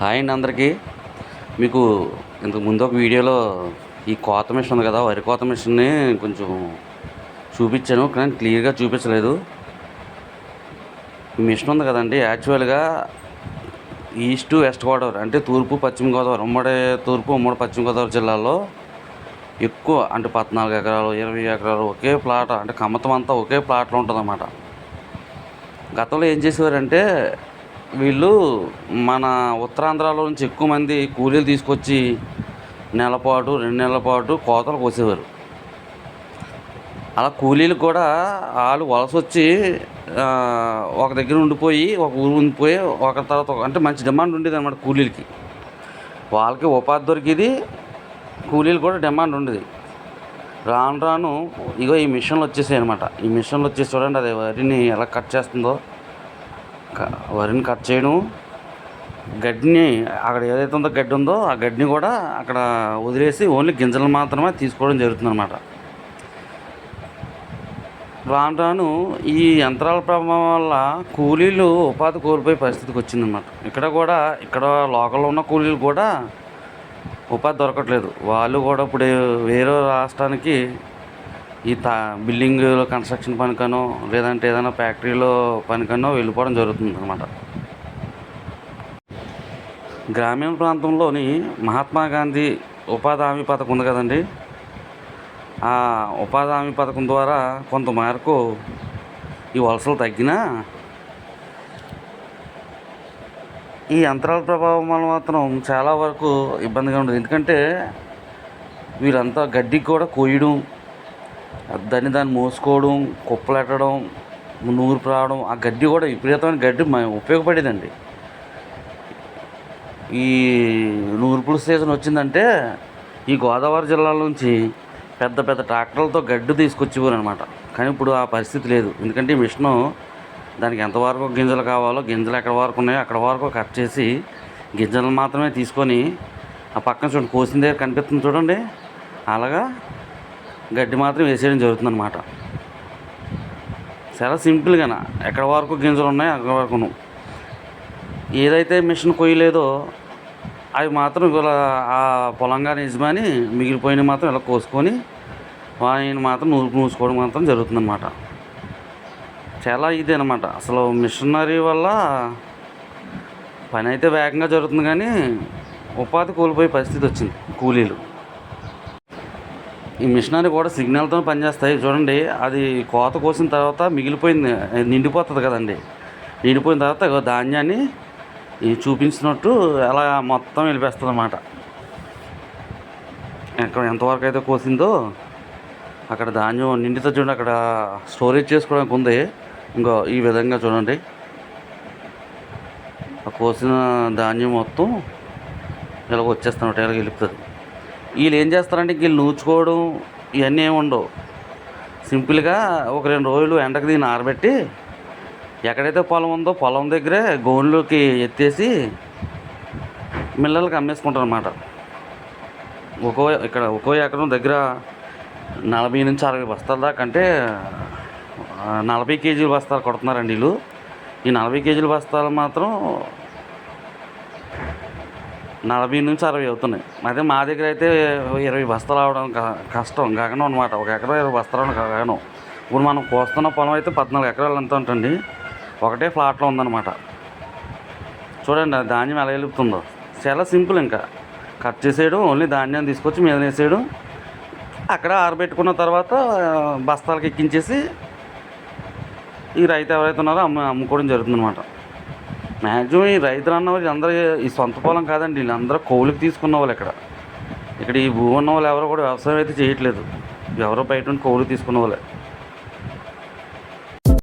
Hi అండి అందరికీ. మీకు ఇంతకు ముందు ఒక వీడియోలో ఈ కోత మిషన్ ఉంది కదా వరి కోత మిషన్ని కొంచెం చూపించాను కానీ క్లియర్గా చూపించలేదు. ఈ మిషన్ ఉంది కదండి యాక్చువల్గా ఈస్ట్ వెస్ట్ గోదావరి అంటే తూర్పు పశ్చిమ గోదావరి ఉమ్మడి తూర్పు ఉమ్మడి పశ్చిమ గోదావరి జిల్లాలో ఎక్కువ అంటే పద్నాలుగు ఎకరాలు ఇరవై ఎకరాలు ఒకే ప్లాట్ అంటే కమ్మతం అంతా ఒకే ప్లాట్లో ఉంటుందన్నమాట. గతంలో ఏం చేసేవారంటే వీళ్ళు మన ఉత్తరాంధ్రలో నుంచి ఎక్కువ మంది కూలీలు తీసుకొచ్చి నెలపాటు రెండు నెలల పాటు కోతలు కోసేవారు. అలా కూలీలు కూడా వాళ్ళు వలస వచ్చి ఒక దగ్గర ఉండిపోయి ఒక ఊరు ఉండిపోయి ఒక తర్వాత అంటే మంచి డిమాండ్ ఉండేది అనమాట కూలీలకి. వాళ్ళకి ఉపాధి దొరికేది కూలీలు కూడా డిమాండ్ ఉండేది. రాను రాను ఇగో ఈ మిషన్లు వచ్చేసాయి అనమాట ఈ మిషన్లు వచ్చేసి చూడండి అది వరిని ఎలా కట్ చేస్తుందో. వరిని కట్ చేయడం. గడ్డిని అక్కడ ఏదైతే ఉందో గడ్డి ఉందో ఆ గడ్డిని కూడా అక్కడ వదిలేసి ఓన్లీ గింజలు మాత్రమే తీసుకోవడం జరుగుతుంది అనమాట రాను రాను ఈ యంత్రాల ప్రభావం వల్ల కూలీలు ఉపాధి కోల్పోయే పరిస్థితికి వచ్చిందన్నమాట. ఇక్కడ కూడా ఇక్కడ లోకల్లో ఉన్న కూలీలు కూడా ఉపాధి దొరకట్లేదు. వాళ్ళు కూడా ఇప్పుడు వేరే రాష్ట్రానికి ఈ తా బిల్డింగ్ కన్స్ట్రక్షన్ పనికనో లేదంటే ఏదైనా ఫ్యాక్టరీలో పనికనో వెళ్ళిపోవడం జరుగుతుంది అనమాట గ్రామీణ ప్రాంతంలోని మహాత్మా గాంధీ ఉపాధి హామీ పథకం ఉంది కదండి. ఆ ఉపాధి హామీ పథకం ద్వారా కొంత మేరకు ఈ వలసలు తగ్గినా ఈ యంత్రాల ప్రభావం వల్ల మాత్రం చాలా వరకు ఇబ్బందిగా ఉండదు. ఎందుకంటే వీళ్ళంతా గడ్డికి కూడా కోయడం దాన్ని దాన్ని మోసుకోవడం కుప్పలెట్టడం నూరు రావడం ఆ గడ్డి కూడా విపరీతమైన గడ్డి మ- ఉపయోగపడేదండి. ఈ నూర్పుడు సీజన్ వచ్చిందంటే ఈ గోదావరి జిల్లాల నుంచి పెద్ద పెద్ద ట్రాక్టర్లతో గడ్డి తీసుకొచ్చేవారు అనమాట కానీ ఇప్పుడు ఆ పరిస్థితి లేదు. ఎందుకంటే ఈ మిషను దానికి ఎంతవరకు గింజలు కావాలో గింజలు ఎక్కడ వరకు ఉన్నాయో అక్కడ వరకు కట్ చేసి గింజలు మాత్రమే తీసుకొని ఆ పక్కన చూడండి కోసిన దగ్గర కనిపిస్తుంది చూడండి. అలాగా గడ్డి మాత్రం వేసేయడం జరుగుతుంది అనమాట చాలా సింపుల్గా ఎక్కడ వరకు గింజలు ఉన్నాయో అక్కడ వరకును. ఏదైతే మిషన్ కొయ్యలేదో అవి మాత్రం ఇలా ఆ పొలంగా యజమాని మిగిలిపోయినవి మాత్రం ఇలా కోసుకొని ఆయన మాత్రం నూరు నూసుకోవడం మాత్రం జరుగుతుందన్నమాట. చాలా ఇది అనమాట అసలు మిషనరీ వల్ల పని అయితే వేగంగా జరుగుతుంది కానీ ఉపాధి కోల్పోయే పరిస్థితి వచ్చింది కూలీలు. ఈ మిషనరీ కూడా సిగ్నల్తో పనిచేస్తాయి. చూడండి అది కోత కోసిన తర్వాత మిగిలిపోయింది నిండిపోతుంది కదండి. నిండిపోయిన తర్వాత ధాన్యాన్ని చూపించినట్టు అలా మొత్తం వెళ్ళిపేస్తుంది అన్నమాట ఎక్కడ ఎంతవరకు అయితే కోసిందో అక్కడ ధాన్యం నిండితో చూడండి అక్కడ స్టోరేజ్ చేసుకోవడానికి ఉంది. ఇంకో ఈ విధంగా చూడండి. కోసిన ధాన్యం మొత్తం ఇలాగ వచ్చేస్తున్నట్టు ఇలాగ వెళ్ళిపోతుంది వీళ్ళు ఏం చేస్తారంటే వీళ్ళు నూచుకోవడం ఇవన్నీ ఏమి ఉండవు. సింపుల్గా ఒక రెండు రోజులు ఎండకు దీన్ని ఆరబెట్టి ఎక్కడైతే పొలం ఉందో పొలం దగ్గరే గోన్లోకి ఎత్తేసి మిల్లలకి అమ్మేసుకుంటారు అనమాట ఒక్కో ఇక్కడ ఒక్కో ఎకరం దగ్గర నలభై నుంచి అరవై బస్తాల దాకా అంటే నలభై కేజీల బస్తాలు కొడుతున్నారండి వీళ్ళు. ఈ నలభై కేజీల బస్తాలు మాత్రం నలభై నుంచి అరవై అవుతున్నాయి. అదే మా దగ్గర అయితే ఇరవై బస్తాలు అవడం క- కష్టం గగనం అనమాట ఒక ఎకరం ఇరవై బస్తాలు అవడం గగనం. ఇప్పుడు మనం కోస్తున్న పొలం అయితే పద్నాలుగు ఎకరాలు ఎంత ఉంటుంది ఒకటే ఫ్లాట్లో ఉందన్నమాట. చూడండి ధాన్యం ఎలా వెలుపుతుందో చాలా సింపుల్ ఇంకా. కట్ చేసేయడం ఓన్లీ ధాన్యం తీసుకొచ్చి మీద వేసేయడం. అక్కడ ఆరబెట్టుకున్న తర్వాత బస్తాలకు ఎక్కించేసి ఈ రైతు ఎవరైతే ఉన్నారో అమ్ము అమ్ముకోవడం జరుగుతుందన్నమాట. మ్యాక్సిమం ఈ రైతులు అన్న వాళ్ళు అందరూ ఈ సొంత పొలం కాదండి వీళ్ళందరూ కౌలుకి తీసుకున్న వాళ్ళు ఇక్కడ. ఇక్కడ ఈ భూమి ఉన్న వాళ్ళు ఎవరు కూడా వ్యవసాయం అయితే చేయట్లేదు. ఎవరో బయట నుండి కౌలుకి తీసుకున్న వాళ్ళే.